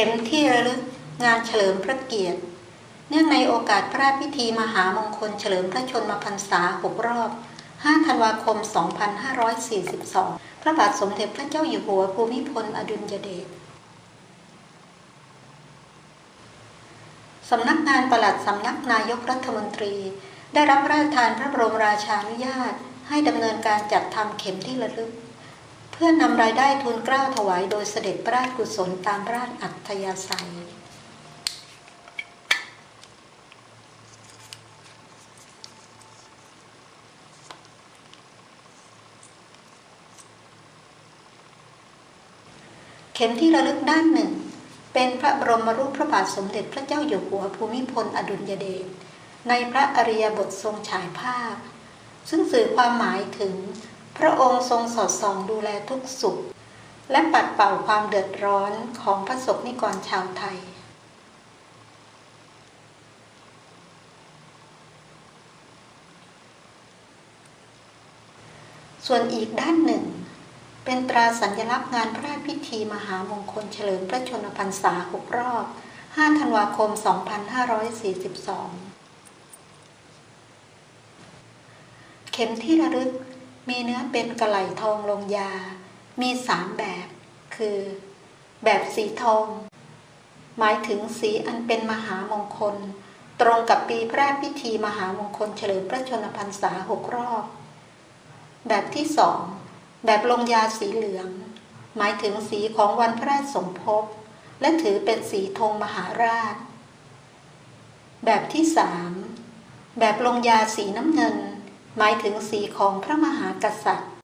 ข็มที่ระลึกงานเฉลิมพระเกียรติ เนื่องในโอกาสพระราชพิธีมหามงคลเฉลิมพระชนมพรรษา6รอบ 5 ธันวาคม 2542 พระบาทสมเด็จพระเจ้าอยู่หัวภูมิพลอดุลยเดชสำนักงานปลัดสำนักนายกรัฐมนตรี ได้รับราชทานพระบรมราชานุญาต ให้ดำเนินการจัดทำเข็มที่ระลึก พื่อนำรายได้ทุนกล้าถวายโดยเสด็จพระราชกุศลตามราชอัธยาศัย เข็มที่ระลึกด้านหนึ่ง เป็นพระบรมรูปพระบาทสมเด็จพระเจ้าอยู่หัวภูมิพลอดุลยเดชในพระอริยบททรงฉายภาพ ซึ่งสื่อความหมายถึง พระองค์ทรงสอดส่องดูแลทุกสุข และปัดเป่าความเดือดร้อนของพระสงฆ์นิกรชาวไทย ส่วนอีกด้านหนึ่ง เป็นตราสัญลักษณ์งานพระราชพิธีมหามงคลเฉลิมพระชนมพรรษา6รอบ 5 ธันวาคม 2542 เข็มที่ระลึก มีเนื้อเป็นกระไหลทองลงยา มีสามแบบ คือ แบบสีทอง หมายถึงสีอันเป็นมหามงคล ตรงกับปีพระพิธีมหามงคลเฉลิมพระชนมพรรษา6รอบ แบบที่สองแบบลงยาสีเหลือง หมายถึงสีของวันพระราชสมภพ และถือเป็นสีธงมหาราช แบบที่สามแบบลงยาสีน้ำเงิน หมายถึงสีของพระมหากษัตริย์